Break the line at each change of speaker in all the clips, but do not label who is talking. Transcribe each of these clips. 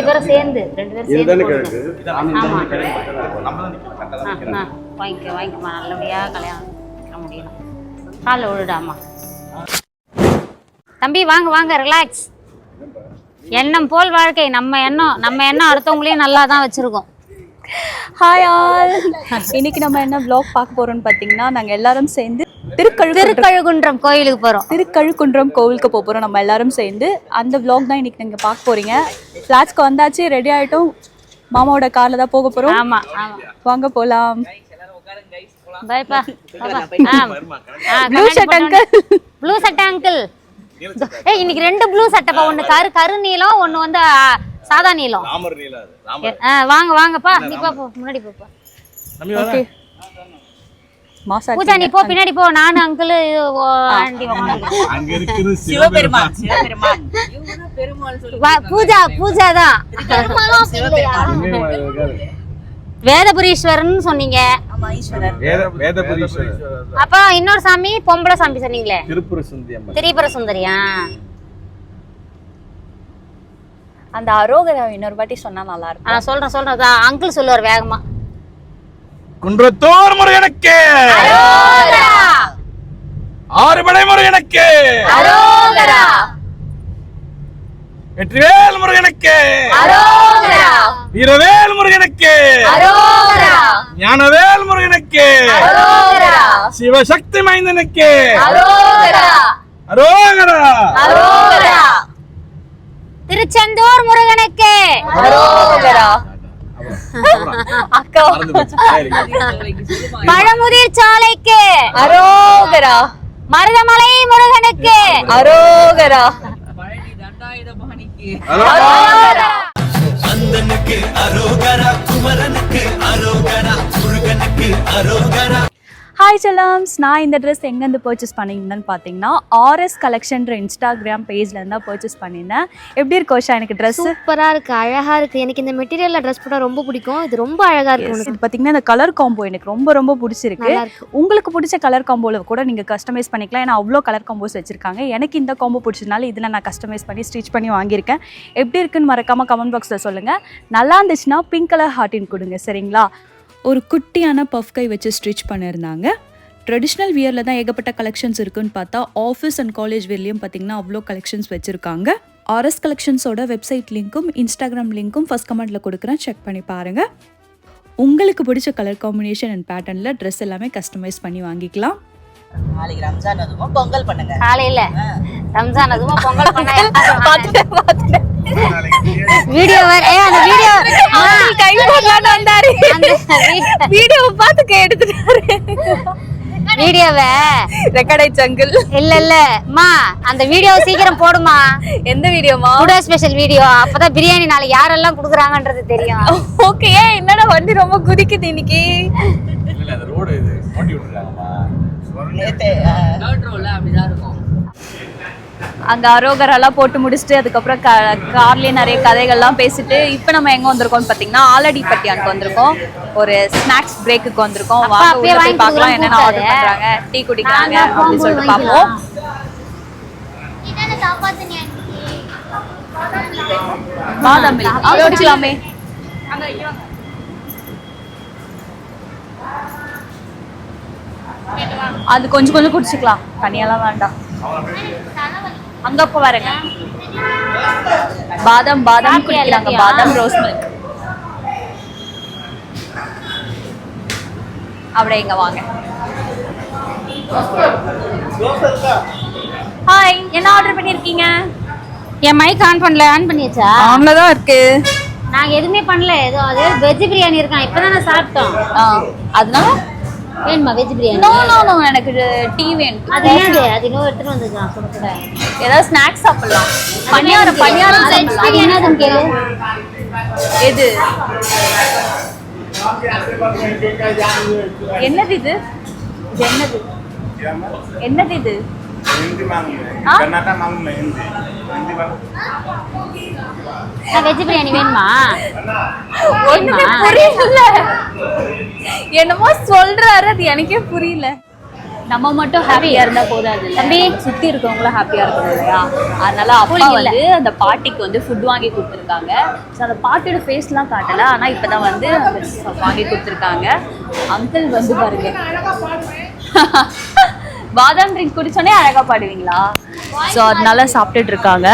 ரெண்டு பேரும் சேர்ந்து ரெண்டு பேரும் சேர்ந்து ஆமா. வாங்கிக்க வாங்கிக்கமா நல்லபடியா கல்யாணம் பண்ண முடியும் காலில் விழுடாமா? தம்பி வாங்க வாங்க ரிலாக்ஸ் எண்ணம் போல் வாழ்க்கை. நம்ம எண்ணம் நம்ம எண்ணம் அடுத்தவங்களையும் நல்லா தான் வச்சிருக்கோம்.
ஹாய் ஆல் இன்னைக்கு நம்ம என்ன vlog பார்க்க போறோம்னு பார்த்தீங்கன்னா நாங்கள் எல்லாரும் சேர்ந்து திருக்கழு
திருக்கழுகுன்றம் கோயிலுக்கு போறோம்.
திருக்கழுக்குன்றம் கோவிலுக்கு போக போகிறோம் நம்ம எல்லாரும் சேர்ந்து அந்த vlog தான் இன்னைக்கு நீங்கள் பார்க்க போறீங்க. ஃப்ளாட்ஸ்க்கு வந்தாச்சு ரெடி ஆகிட்டோம் மாமாவோட காரில் தான் போக போகிறோம்
ஆமா ஆமா.
வாங்க போகலாம்
பாய்ப்பா
ப்ளூ ஷர்ட் அங்கிள்
ப்ளூ சட்டை அங்கிள் ஏய் இன்னைக்கு ரெண்டு ப்ளூ சட்டைப்பா ஒன்னு கரு கரு நீலம் ஒன்னு வந்து ஆ, சாதா நீலம்
ராமர் நீல அது ராமர்.
ஆ, வாங்க வாங்கப்பா. நீ போ போ, முன்னாடி போப்பா பூஜா நீ போ பின்னாடி போ. நானு அங்கிள் பூஜா பூஜா தான். வேதபுரீஸ்வரன் சொன்னீங்க. அப்ப இன்னொரு சாமி பொம்பளை சாமி சொன்னீங்களே. திரிபுர சுந்தரியா?
அந்த அரோகரா இன்னொரு வாட்டி சொன்னா நல்லா இருக்கும்.
சொல்றேன் சொல்றேன். அங்கிள் சொல்லுவார் வேகமா.
குன்றத்தோர் முருகனுக்கு ஆறுபடை முருகனுக்கு வெற்றிவேல் முருகனுக்கு வீரவேல் முருகனுக்கு ஞானவேல் முருகனுக்கு சிவசக்தி மைந்தனுக்கு அரோகரா.
திருச்செந்தூர் முருகனுக்கு
அக்கா.
பழமுதிர் சாலைக்கு.
அரோகரா.
மருதமலை முருகனுக்கு.
அரோகரா.
அந்தனுக்கு அரோகரா குமரனுக்கு அரோகரா முருகனுக்கு அரோகரா.
ஹாய் செலாம்ஸ் நான் இந்த ட்ரெஸ் எங்கேருந்து பர்ச்சேஸ் பண்ணியிருந்தேன்னு பார்த்தீங்கன்னா ஆர்எஸ் கலெக்ஷன்ற இன்ஸ்டாகிராம் பேஜ்லேருந்து தான் பர்ச்சேஸ் பண்ணியிருந்தேன். எப்படி இருக்கு கோஷா எனக்கு ட்ரெஸ்
சூப்பரா இருக்கு அழகா இருக்கு. எனக்கு இந்த மெட்டீரியல்ல ட்ரெஸ் போட்டா ரொம்ப பிடிக்கும். இது ரொம்ப அழகா இருக்கு உனக்கு.
இது பார்த்தீங்கன்னா இந்த கலர் காம்போ எனக்கு ரொம்ப ரொம்ப பிடிச்சிருக்கு. உங்களுக்கு பிடிச்ச கலர் காம்போவில் கூட நீங்கள் கஸ்டமைஸ் பண்ணிக்கலாம். ஏன்னா அவ்வளோ கலர் காம்போஸ் வச்சுருக்காங்க. எனக்கு இந்த காம்போ பிடிச்சதுனால இதில் நான் கஸ்டமைஸ் பண்ணி ஸ்டிச் பண்ணி வாங்கியிருக்கேன். எப்படி இருக்குன்னு மறக்காமல் கமெண்ட் பாக்ஸில் சொல்லுங்கள் நல்லா இருந்துச்சுன்னா பிங்க் கலர் ஹார்ட்டின் கொடுங்க சரிங்களா? ஒரு குட்டியான பஃப் கை வச்சு ஸ்டிச் பண்ணியிருந்தாங்க. ட்ரெடிஷ்னல் வியரில் தான் ஏகப்பட்ட கலெக்ஷன்ஸ் இருக்குன்னு பார்த்தா ஆஃபீஸ் அண்ட் காலேஜ் வேர்லேயும் பார்த்தீங்கன்னா அவ்வளோ கலெக்ஷன்ஸ் வச்சுருக்காங்க. ஆர்எஸ் கலெக்ஷன்ஸோட வெப்சைட் லிங்க்கும் இன்ஸ்டாகிராம் லிங்க்கும் ஃபஸ்ட் கமெண்ட்டில் கொடுக்குறேன். செக் பண்ணி பாருங்கள் உங்களுக்கு பிடிச்ச கலர் காம்பினேஷன் அண்ட் பேட்டர்னில் ட்ரெஸ் எல்லாமே கஸ்டமைஸ் பண்ணி வாங்கிக்கலாம்.
நாளைக்கு ரம்ஜான் அதுவும் பொங்கல் பண்ணுங்க.
காலையில. ரம்ஜான் அதுவும் பொங்கல் பண்ண வீடியோ அந்த வீடியோ
வீடியோ பார்த்து கேட்டுட்டாரு
வீடியோவை?
ரெக்கார்ட் ஆயிடுச்சு அங்கிள்.
இல்ல இல்ல. அம்மா அந்த வீடியோ சீக்கிரம் போடுமா?
எந்த வீடியோமா
டுடே ஸ்பெஷல் வீடியோ. அப்பதான் பிரியாணி நாளைக்கு யாரெல்லாம் குடுக்குறாங்கன்றது தெரியும்.
ஓகே என்னடா வண்டி ரொம்ப குதிக்குது இன்னைக்கு?
இல்ல அந்த ரோடு இது. ஓட்டி விட்டுருக்காங்கம்மா.
நேத்து
அந்த அரோகரெல்லாம் போட்டு முடிச்சுட்டு அதுக்கப்புறம் க கார்லேயே நிறைய கதைகள்லாம் பேசிட்டு இப்போ நம்ம எங்கே வந்திருக்கோம்னு பார்த்தீங்கன்னா ஆலடிப்பட்டியானுக்கு வந்திருக்கோம். ஒரு ஸ்நாக்ஸ் பிரேக்குக்கு வந்திருக்கோம். வாங்க போய் பார்க்கலாம் என்னென்ன ஆர்டர். பண்ணுறாங்க டீ குடிக்கிறாங்க அப்படின்னு சொல்லிட்டு பார்ப்போம். பாதாம் அவ்வளோ அது கொஞ்சம் கொஞ்சம் குடிச்சுக்கலாம். தனியெல்லாம் வேண்டாம். அங்க அப்ப வரேங்க. பாதாம் பாதாம் குடிக்கிறாங்க? பாதாம் ரோஸ் மில்க் அப்படியே இங்க வாங்க. ஹாய் என்ன ஆர்டர் பண்ணிருக்கீங்க?
என் மைக் ஆன் பண்ணல ஆன் பண்ணியாச்சா?
ஆன்ல தான் இருக்கு.
நாங்க எதுவுமே பண்ணல. ஏதோ அது வெஜ் பிரியாணி இருக்கான். இப்பதான் நான் சாப்பிட்டோம்.
அதனால
வேணுமா veg biryani
no no no எனக்கு டீ வேணும்.
அது என்னது? அது இன்னும் எடுத்துட்டு வந்துருக்கான் சுட சுட
ஏதாவது ஸ்நாக்ஸ் சாப்பிடலாம். பணியாரம் பணியாரம்
அது
சாப்பிடலாம்.
என்னதுன்னு கேளு.
எது? என்னது இது? இது? என்னது என்னது இது? ஆ?
வெஜ் பிரியாணி வேணுமா
ஒண்ணுமே? புரியல என்னமோ சொல்றாரு அது எனக்கே புரியல நம்ம மட்டும் ஹாப்பியா இருந்தா போதாது தம்பி சுத்தி இருக்கவங்களும் ஹாப்பியா இருக்கணும் இல்லையா அதனால அப்பா வந்து அந்த பாட்டிக்கு வந்து ஃபுட் வாங்கி கொடுத்துருக்காங்க ஸோ அந்த பாட்டியோட ஃபேஸ்லாம் காட்டல ஆனா இப்பதான் வந்து வாங்கி கொடுத்துருக்காங்க அங்கிள் வந்து பாருங்க பாதாம் ட்ரிங்க் குடிச்சோடனே அழகா பாடுவீங்களா? ஸோ அதனால சாப்பிட்டுட்டு இருக்காங்க.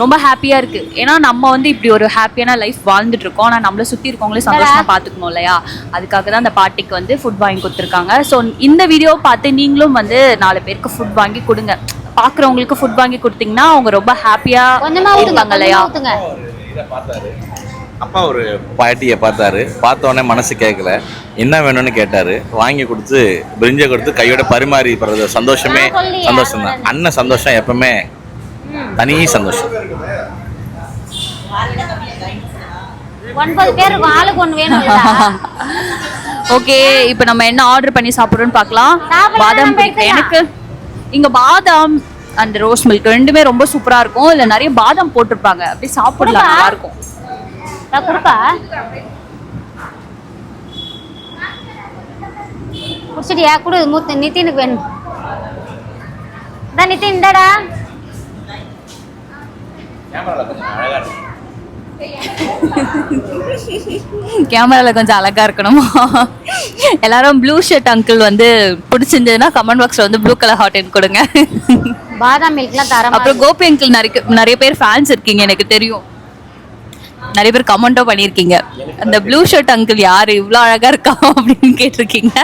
ரொம்ப ஹாப்பியா இருக்கு. ஏன்னா நம்ம வந்து இப்படி ஒரு ஹாப்பியான லைஃப் வாழ்ந்துட்டு இருக்கோம். ஆனால் நம்மள சுத்தி இருக்கவங்களே சந்தோஷமா பார்த்துக்கணும் இல்லையா? அதுக்காக தான் அந்த பாட்டிக்கு வந்து ஃபுட் வாங்கி கொடுத்துருக்காங்க. ஸோ இந்த வீடியோ பார்த்து நீங்களும் வந்து நாலு பேருக்கு ஃபுட் வாங்கி கொடுங்க. பார்க்குறவங்களுக்கு ஃபுட் வாங்கி கொடுத்தீங்கன்னா அவங்க ரொம்ப ஹாப்பியா
கொஞ்சமா ஊத்துங்க
இருப்பாங்க இல்லையா?
அப்பா ஒரு பாட்டியை பார்த்தாரு. பார்த்த உடனே மனசு கேட்கல என்ன வேணும்னு கேட்டாரு. வாங்கி கொடுத்து பிரிஞ்சை கொடுத்து கையோட பரிமாறி போறது சந்தோஷமே சந்தோஷம் தான் அண்ணன் சந்தோஷம் எப்பவுமே தனி சந்தோஷம்.
ஒன்பது பேர் ஆளுக்கு ஒண்ணு வேணும்
ஓகே இப்போ நம்ம என்ன ஆர்டர் பண்ணி சாப்பிடுறோம்னு பார்க்கலாம். பாதாம். எனக்கு இங்க பாதாம் அந்த ரோஸ் மில்க் ரெண்டுமே ரொம்ப சூப்பரா இருக்கும். இல்ல நிறைய பாதாம் போட்டிருப்பாங்க. அப்படியே சாப்பிடலாம். நல்லா இருக்கும்.
நான் கொடுப்பா குடிச்சிட்டியா குடு மூத்த நிதினுக்கு வேணும் இந்தா நிதின் இந்தாடா
கேமரால கொஞ்சம் அழகா இருக்கணுமா? எல்லாரும் ப்ளூ ஷர்ட் அங்கிள் வந்து பிடிச்சிருந்ததுன்னா கமெண்ட் பாக்ஸ்ல வந்து ப்ளூ கலர் ஹாட் கொடுங்க.
பாதாம் மில்க்லாம் தரமா
அப்புறம் கோபி அங்கிள் நிறைய நிறைய பேர் ஃபேன்ஸ் இருக்கீங்க எனக்கு தெரியும். நிறைய பேர் கமெண்ட்டும் பண்ணியிருக்கீங்க. அந்த ப்ளூ ஷர்ட் அங்கிள் யாரு? இவ்வளோ அழகா இருக்கா? அப்படின்னு கேட்டிருக்கீங்க.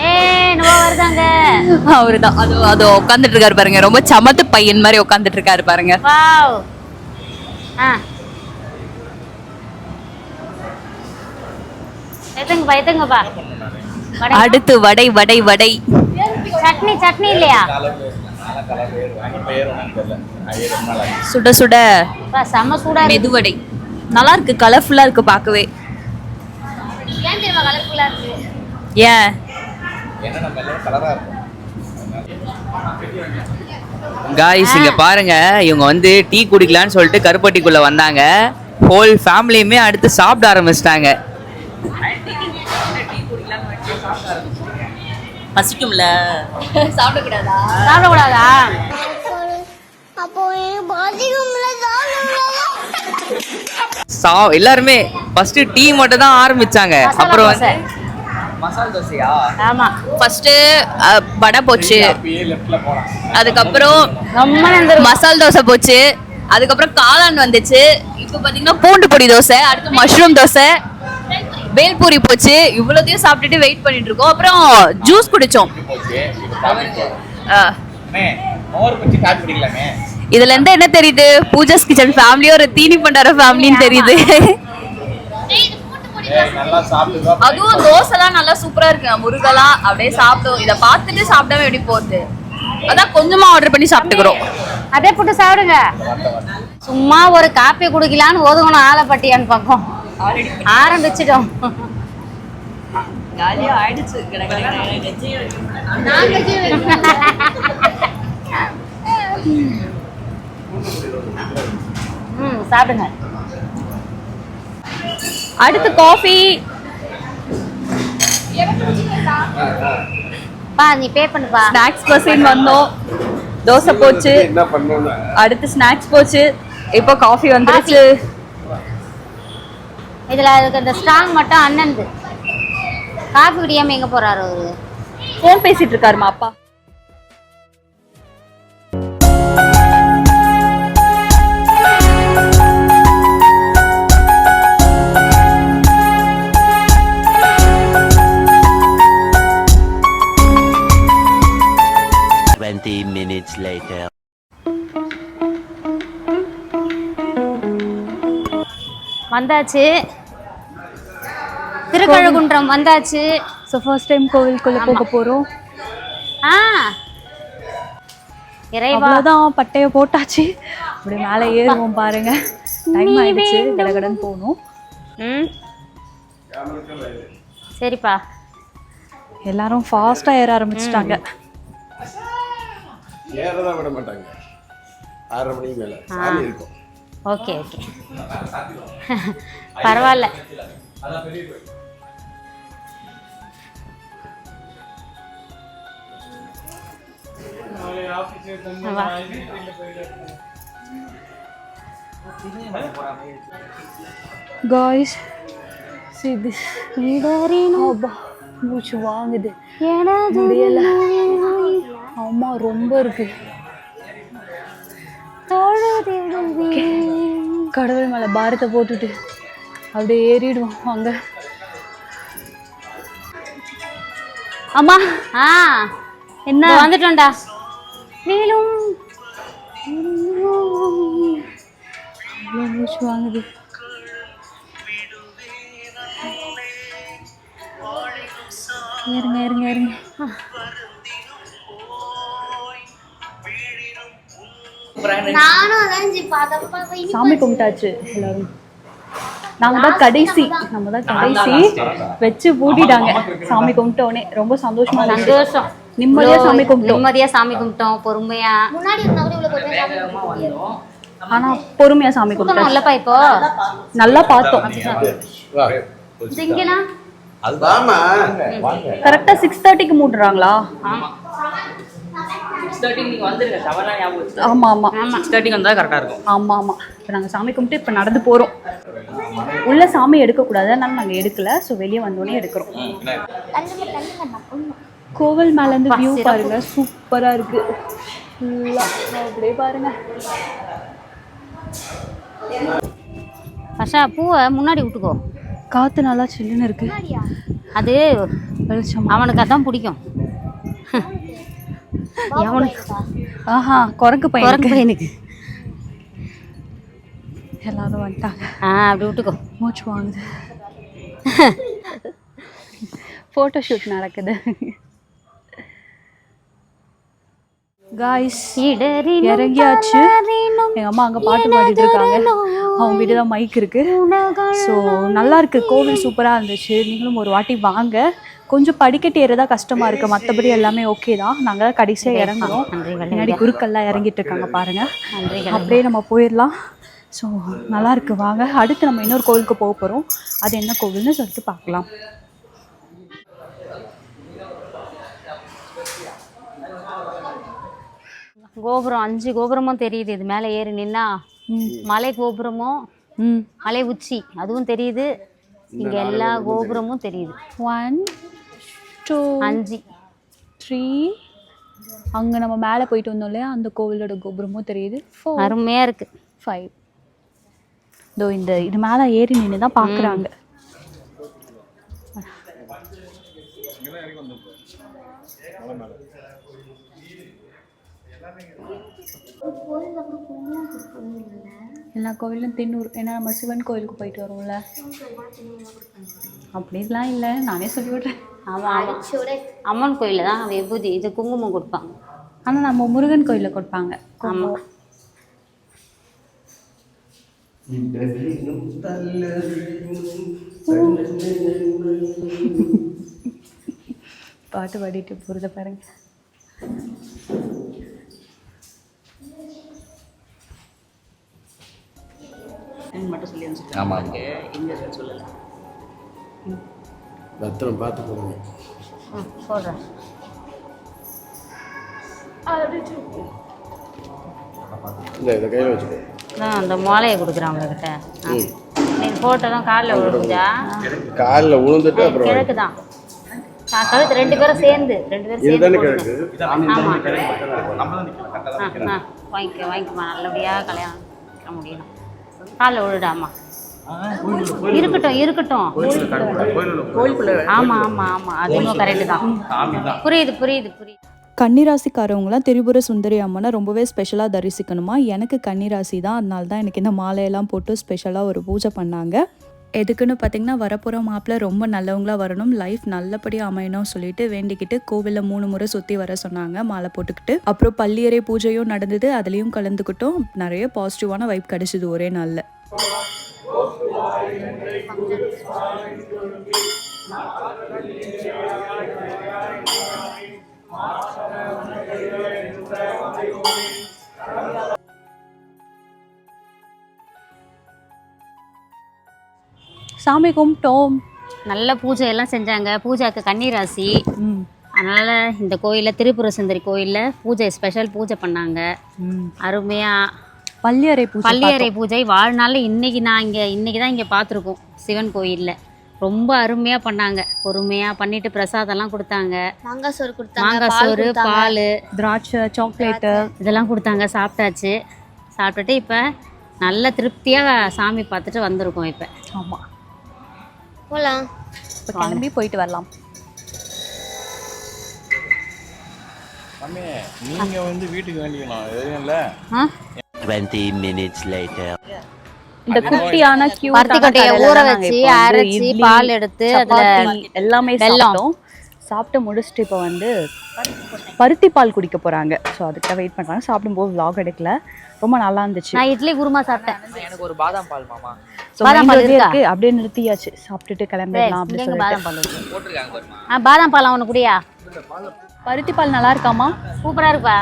ஏ நம்ம வருதாங்க?
அவரு தான் அது அது உட்காந்துட்டு இருக்காரு பாருங்க. ரொம்ப சமத்து பையன் மாதிரி உட்காந்துட்டு இருக்காரு பாருங்க. அடுத்து வடை வடை வடை.
சட்னி சட்னி இல்லையா?
சுட சுட.
செம்ம சூடா
மெதுவடை. நல்லா இருக்கு கலர்ஃபுல்லா இருக்கு பார்க்கவே.
ஏன் தெரியுமா கலர்ஃபுல்லா இருக்கு?
ஏன்?
காய்ஸ் இங்க பாருங்க இவங்க வந்து டீ குடிக்கலான்னு சொல்லிட்டு கருப்பட்டிக்குள்ள வந்தாங்க. ஹோல் ஃபேமிலியுமே அடுத்து சாப்பிட ஆரம்பிச்சிட்டாங்க. பசிக்கும்ல?
சாப்பிடக்கூடாதா?
சாப்பிடக்கூடாதா?
சா எல்லாருமே ஃபர்ஸ்ட் டீ மட்டும் தான் ஆரம்பிச்சாங்க அப்புறம். வந்து மசாலா தோசையா?
ஆமா.
ஃபர்ஸ்ட் வடை போச்சு. அதுக்கப்புறம் மசால் தோசை போச்சு. அதுக்கப்புறம் காளான் வந்துச்சு. இப்போ பாத்தீங்கன்னா பூண்டு பொடி தோசை அடுத்து மஷ்ரூம் தோசை பேல்பூரி போச்சு. இவ்வளோத்தையும் சாப்பிட்டுட்டு வெயிட் பண்ணிட்டு இருக்கோம். அப்புறம் ஜூஸ் குடிச்சோம். இதுல இருந்து என்ன தெரியுது? பூஜாஸ் கிச்சன் ஃபேமிலி ஒரு தீனி பண்டார ஃபேமிலின்னு தெரியுது. அதுவும் தோசைலாம் நல்லா சூப்பரா இருக்கு. முருகலாம் அப்படியே சாப்பிடும் இதை பார்த்துட்டு சாப்பிடாம எப்படி போகுது? அதான் கொஞ்சமா ஆர்டர் பண்ணி சாப்பிட்டுக்கிறோம்.
அதே போட்டு சாப்பிடுங்க. சும்மா ஒரு காப்பி குடிக்கலான்னு ஒதுங்கணும் ஆலப்பட்டியான்னு பக்கம் ஆரம்பிச்சிட்டோம்.
ஆயிடுச்சு.
ம் சாப்பிடுங்க.
அடுத்து காஃபி
பா நீ பே. பண்ணுப்பா
ஸ்நாக்ஸ் பசின்னு வந்தோம். தோசை போச்சு. அடுத்து ஸ்நாக்ஸ் போச்சு. இப்போ காஃபி வந்துருச்சு.
இதுல அதுக்கு அந்த ஸ்ட்ராங் மட்டும் அண்ணன்து. காஃபி குடியாம எங்க போறாரு அவரு?
ஃபோன் பேசிட்டு இருக்காருமா அப்பா?
வந்தாச்சு. திருக்கழுகுன்றம் வந்தாச்சு.
ஸோ ஃபர்ஸ்ட் டைம் கோவிலுக்குள்ள போக போறோம்.
ஆ. இறைவா.
அவ்வளோதான் பட்டைய போட்டாச்சு. அப்படி மேலே ஏறுவோம் பாருங்க. டைம் ஆயிடுச்சு. கடகடன் போகணும்.
ம். சரிப்பா.
எல்லாரும் ஃபாஸ்ட்டாக ஏற ஆரம்பிச்சிட்டாங்க.
ஏறதான் விட மாட்டாங்க. ஆறரை மணிக்கு மேல. சாமி இருக்கும்.
Okay okay. பரவாயில்ல.
காய்ஸ் இது அப்பா மூச்சு வாங்குது. முடியல. அம்மா ரொம்ப இருக்கு. கடவுள் மேலே பாரத்தை போட்டுட்டு அப்படியே ஏறிடுவோம். அங்க அம்மா.
ஆ
என்ன?
வந்துட்டோம்டா.
மூச்சு வாங்குது. ஏறுங்க ஏறுங்க ஏறுங்க. சாமி கும்பிட்டாச்சு எல்லாரும். நாங்க தான் கடைசி. நம்ம தான். கடைசி. வச்சு பூட்டிட்டாங்க. சாமி கும்பிட்டோடனே ரொம்ப சந்தோஷமா
சந்தோஷம்.
நிம்மதியா சாமி கும்பிட்டோம்.
நிம்மதியா சாமி கும்பிட்டோம். பொறுமையா.
ஆனா பொறுமையா சாமி
சுத்தணும்
கும்பிட்டாச்சு.
இல்லப்பா இப்போ.
நல்லா பார்த்தோம்.
வா.
இங்கனா
வாமா.
கரெக்டா சிக்ஸ் தேர்ட்டிக்கு மூட்டுறாங்களா
சிக்ஸ் தேர்ட்டிக்கு நீங்கள் வந்துருங்க. செவனாக ஞாபகம் வச்சு
ஆமா ஆமா.
சிக்ஸ் தேர்ட்டிக்கு வந்தால் கரெக்டாக இருக்கும்.
ஆமா ஆமா. இப்போ நாங்க சாமி கும்பிட்டு இப்போ நடந்து போறோம். உள்ள சாமி எடுக்கக்கூடாது. அதனால நாங்க எடுக்கல. ஸோ வெளியே வந்தோடனே எடுக்கிறோம். கோவில் மேல இருந்து வியூ பாருங்க. சூப்பரா இருக்கு. ஃபுல்லா அப்படியே பாருங்க.
பஷா பூவை முன்னாடி விட்டுக்கோ.
காத்து நல்லா சில்லுன்னு இருக்கு.
அது
வெளிச்சம்.
அவனுக்கு அதான் பிடிக்கும்.
ஆஹா குரங்கு
குரங்கு
பையன்
பையனுக்கு.
எல்லாரும் வந்துட்டாங்க.
ஆ அப்படி விட்டுக்கோ.
மூச்சு வாங்குது. ஃபோட்டோ ஷூட் நடக்குது காய்ஸ் இறங்கியாச்சு. எங்க அம்மா அங்க பாட்டு பாடிட்டு இருக்காங்க. அவங்க வீட்டு தான் மைக் இருக்கு. ஸோ நல்லா இருக்கு கோவில் சூப்பரா இருந்துச்சு. நீங்களும் ஒரு வாட்டி வாங்க. கொஞ்சம் படிக்கட்டு ஏறதா கஷ்டமா இருக்கு. மற்றபடி எல்லாமே ஓகே தான். நாங்க கடைசியா இறங்குறோம். பின்னாடி குருக்கள்லாம் இறங்கிட்டு இருக்காங்க பாருங்க. அப்படியே நம்ம போயிடலாம். ஸோ நல்லா இருக்கு. வாங்க. அடுத்து நம்ம இன்னொரு கோவிலுக்கு போக போகிறோம் அது என்ன கோவில்னு சொல்லிட்டு பார்க்கலாம்.
கோபுரம் அஞ்சு கோபுரமும் தெரியுது. இது மேலே ஏறி நின்னா மலை கோபுரமும்
ம்.
மலை உச்சி அதுவும் தெரியுது. இங்க எல்லா கோபுரமும் தெரியுது.
ஒன் டூ
அஞ்சு.
த்ரீ அங்கே நம்ம மேலே போயிட்டு வந்தோம் இல்லையா? அந்த கோவிலோட கோபுரமும் தெரியுது. ஃபோர்
அருமையா இருக்கு.
ஃபைவ் இதோ இந்த இது மேலே ஏறி நின்று தான் பார்க்குறாங்க எல்லா கோவிலும் தின்னூர் ஏன்னா நம்ம சிவன் கோயிலுக்கு போயிட்டு வரோம்ல அப்படிலாம் இல்லை. நானே சொல்லி விட்றேன்
ஆமா ஆமா அம்மன் கோயில்ல தான் விபூதி இது குங்குமம் கொடுப்பாங்க.
ஆனால் நம்ம முருகன் கோயிலில் கொடுப்பாங்க.
ஆமா.
பாட்டு பாடிட்டு போகிறத பாருங்க.
மட்டும் சொல்லி
ஆமாம்
எங்கே சொல்லலை.
பத்திரம் பார்த்து
சொல்றேன்
இல்லை இதை கையில் வச்சுக்கோ.
அதான் அந்த மாலையை கொடுக்குறேன் அவங்கக்கிட்ட நீ போட்டோ தான் காலில் விழுந்தா
காலில் விழுந்துட்டு அப்புறம்
கிழக்கு தான். நான் கழுத்து ரெண்டு பேரும் சேர்ந்து ரெண்டு பேரும் சேர்ந்து
கிழக்கு?
போடுங்க. ஆமா. ஆ ஆ வாங்கிக்க வாங்கிக்கமா நல்லபடியாக கல்யாணம் முடியணும். காலில் விழுடாமா? இருக்கட்டும் இருக்கட்டும். ஆமா ஆமா ஆமா. அதுவும் கரெக்ட் தான். புரியுது புரியுது புரியுது.
கன்னிராசிக்காரவங்களாம் திரிபுர சுந்தரி அம்மனை ரொம்பவே ஸ்பெஷலாக தரிசிக்கணுமா? எனக்கு கன்னிராசி தான். அதனால தான் எனக்கு இந்த மாலையெல்லாம் போட்டு ஸ்பெஷலாக ஒரு பூஜை பண்ணாங்க. எதுக்குன்னு பார்த்தீங்கன்னா வரப்போகிற மாப்பிள்ளை ரொம்ப நல்லவங்களா வரணும். லைஃப் நல்லபடியாக அமையணும் சொல்லிட்டு வேண்டிக்கிட்டு கோவிலில் மூணு முறை சுற்றி வர சொன்னாங்க மாலை போட்டுக்கிட்டு. அப்புறம் பள்ளியறை பூஜையும் நடந்தது. அதுலேயும் கலந்துக்கிட்டோம். நிறைய பாசிட்டிவான வைப் கிடச்சிது ஒரே நாளில். சாமி கும்பிட்டோம்.
நல்ல பூஜை எல்லாம் செஞ்சாங்க. பூஜாக்கு கன்னிராசி. அதனால் இந்த கோயிலில் திருப்புர சுந்தரி கோயிலில் பூஜை ஸ்பெஷல் பூஜை பண்ணாங்க. அருமையாக
பள்ளியறை பூஜை
பள்ளியறை பூஜை. வாழ்நாளில் இன்னைக்கு நான் இங்கே இன்னைக்கு தான் இங்கே பார்த்துருக்கோம். சிவன் கோயிலில். ரொம்ப அருமையாக பண்ணாங்க. பொறுமையாக பண்ணிட்டு பிரசாதம்லாம் கொடுத்தாங்க.
மாங்காய் சோறு கொடுத்தாங்க
மாங்காய்
பால்
சோறு
கொடுத்தாங்க.
பால்
திராட்சை சாக்லேட்டு.
இதெல்லாம் கொடுத்தாங்க. சாப்பிட்டாச்சு. சாப்பிட்டுட்டு இப்போ நல்ல திருப்தியாக சாமி பார்த்துட்டு வந்திருக்கோம் இப்போ.
ஆமாம்
போலாம்.
இப்போ கிளம்பி போயிட்டு வரலாம்.
தம்பி நீங்க வந்து வீட்டுக்கு வேண்டிக்கலாம் எதுவும் இல்லை?
20 minutes later.
இந்த குட்டியான கியூ
பருத்தி கொட்டையை ஊற வச்சு அரைச்சி பால் எடுத்து அதில்
எல்லாமே. சாப்பிட்டோம். சாப்பிட்டு முடிச்சுட்டு இப்போ வந்து பருத்தி பால் குடிக்க போறாங்க. ஸோ அதுக்கு வெயிட் பண்றாங்க. சாப்பிடும்போது vlog எடுக்கல. ரொம்ப நல்லா இருந்துச்சு.
நான் இட்லி குருமா சாப்பிட்டேன்.
எனக்கு ஒரு பாதாம் பால் மாமா.
பாதாம் பால் இருக்கா?
அப்படியே நிறுத்தியாச்சு. சாப்பிட்டுட்டு கிளம்பிடலாம் அப்படி
இங்கே
சொல்லிட்டு.
பாதாம் பால் ஆ பாதாம் பால் ஒன்று குடியா?
பருத்தி பால் நல்லா இருக்காமா
சூப்பராக இருக்குப்பா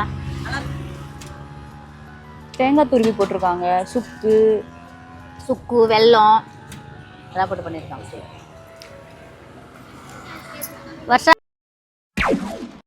தேங்காய் துருவி போட்டிருக்காங்க. சுக்கு
சுக்கு வெல்லம் அதெல்லாம் போட்டு பண்ணியிருக்காங்க. வருஷம்